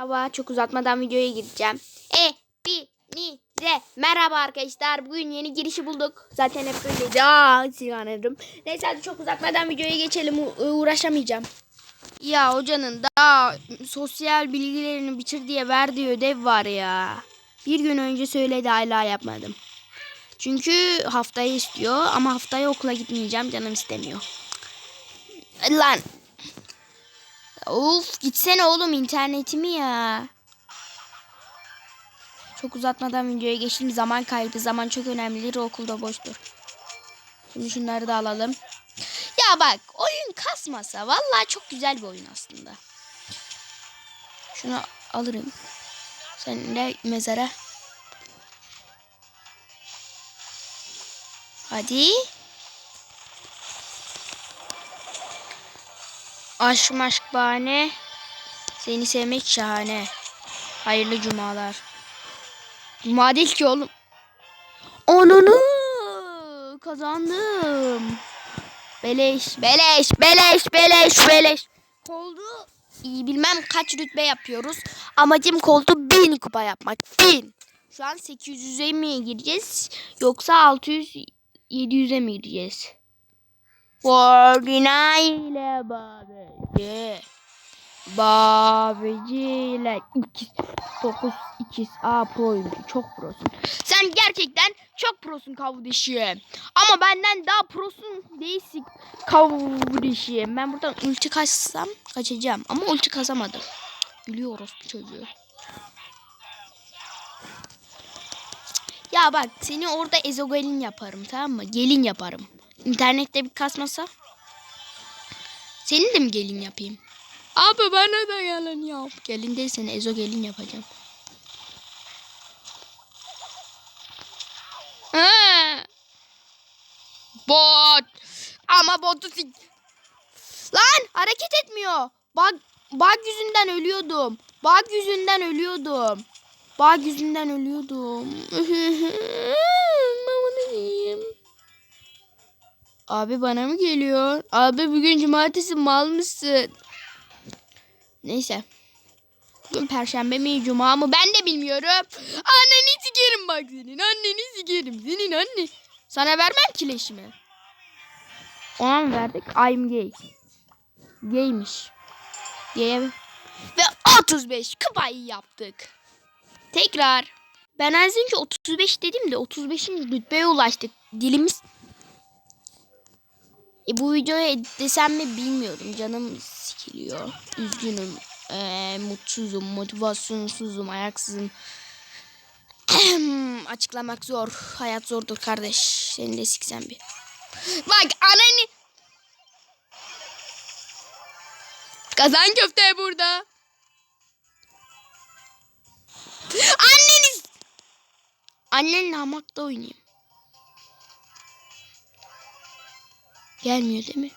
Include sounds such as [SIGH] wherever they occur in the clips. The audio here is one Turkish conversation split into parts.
Hava çok uzatmadan videoya gireceğim. E, bi, ni, ze. Merhaba arkadaşlar. Bugün yeni girişi bulduk. Zaten hep böyleydi. Aa, sigaredim. Neyse hadi çok uzatmadan videoya geçelim. U- uğraşamayacağım. Ya hocanın daha sosyal bilgilerini bitir diye verdiği ödev var ya. Bir gün önce söyledi hala yapmadım. Çünkü haftaya istiyor ama haftaya okula gitmeyeceğim canım istemiyor. Lan Of gitsene oğlum internetimi ya. Çok uzatmadan videoya geçtim. Zaman kaybı. Zaman çok önemlidir. Okulda boştur. Şimdi şunları da alalım. Ya bak oyun kasmasa vallahi çok güzel bir oyun aslında. Şunu alırım. Sen de mezara. Hadi. Aşk maşk bahane. Seni sevmek şahane. Hayırlı cumalar. Cuma değil ki oğlum. Onunu kazandım. Beleş, beleş, beleş, beleş, beleş. Koldu iyi bilmem kaç rütbe yapıyoruz. Amacım koldu bin kupa yapmak. Bin. Şu an 800'e mi gireceğiz yoksa 600 700'e mi gireceğiz? Fordina ile Babeci. Babeci ile ikiz, 9 ikiz A proyum. Çok prosun. Sen gerçekten çok prosun kardeşim. Ama benden daha prosun değilsin kardeşim. Ben buradan ulti kaçsam kaçacağım. Ama ulti kazamadım. Gülüyoruz bu çocuğu. Ya bak seni orada ezogelin yaparım tamam mı? Gelin yaparım. İnternette bir kasmasa. Senin de mi gelin yapayım? Abi bana da gelin yap. Gelin değil seni ezo gelin yapacağım. Ha. Bot. Ama botu sik. Lan hareket etmiyor. Bug, bug yüzünden ölüyordum. Bug yüzünden ölüyordum. Bug yüzünden ölüyordum. [LAUGHS] Abi bana mı geliyor? Abi bugün cumartesi mal mısın? Neyse. Bugün perşembe mi cuma mı ben de bilmiyorum. Anneni sikerim bak senin. Anneni sikerim. Senin anne. Sana vermem ki leşimi. Ona mı verdik? I'm gay. Gaymiş. Gay'e ve 35 kupayı yaptık. Tekrar. Ben az önce 35 dedim de 35'in rütbeye ulaştık. Dilimiz e, bu videoyu editlesem mi bilmiyorum. Canım sikiliyor. Üzgünüm. Ee, mutsuzum. Motivasyonsuzum. Ayaksızım. Açıklamak zor. Hayat zordur kardeş. Seni de siksen bir. Bak ananı. Kazan köfte burada. Anneniz. Annenle hamakta oynayayım. Gelmiyor değil mi?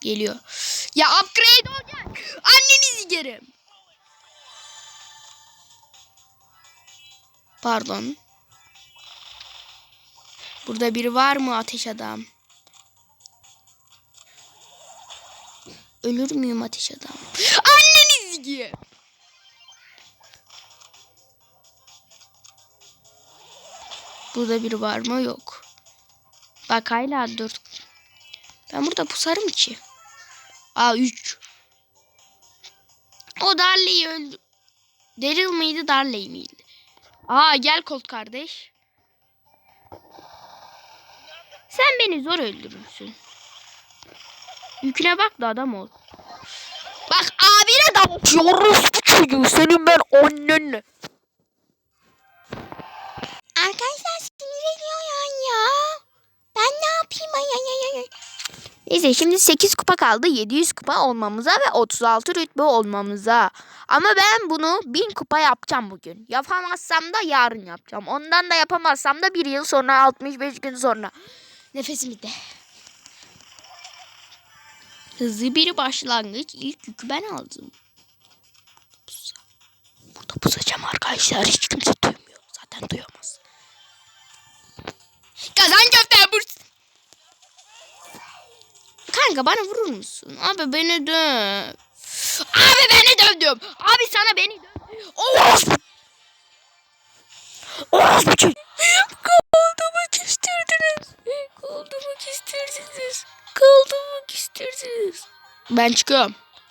Geliyor. Ya upgrade olacak. Annenizi yerim. Pardon. Burada biri var mı ateş adam? Ölür müyüm ateş adam? Annenizi yerim. Burada biri var mı? Yok. Bak hala dört. Ben burada pusarım ki. Aa 3. O Darley'i öldü. Daryl mıydı Darley miydi? Aa gel Colt kardeş. Sen beni zor öldürürsün. Yüküne bak da adam ol. Bak abine dalıyoruz bu çocuğu. Senin ben annenle. Arkadaşlar sinir ediyor ya. Ben ne yapayım ay ay ay ay. Neyse şimdi 8 kupa kaldı. 700 kupa olmamıza ve 36 rütbe olmamıza. Ama ben bunu 1000 kupa yapacağım bugün. Yapamazsam da yarın yapacağım. Ondan da yapamazsam da bir yıl sonra 65 gün sonra. Nefesim bitti. Hızlı bir başlangıç. İlk yükü ben aldım. Burada pusacağım arkadaşlar. Hiç kimse duymuyor. Zaten duyamaz. Kanka bana vurur musun? Abi beni döv. Abi beni dövüyorum. Abi sana beni döv. Orospu. Orospu çocuğu. Koltuğumu kestirdiniz. Koltuğumu kestirdiniz. Koltuğumu kestirdiniz. Ben çıkıyorum.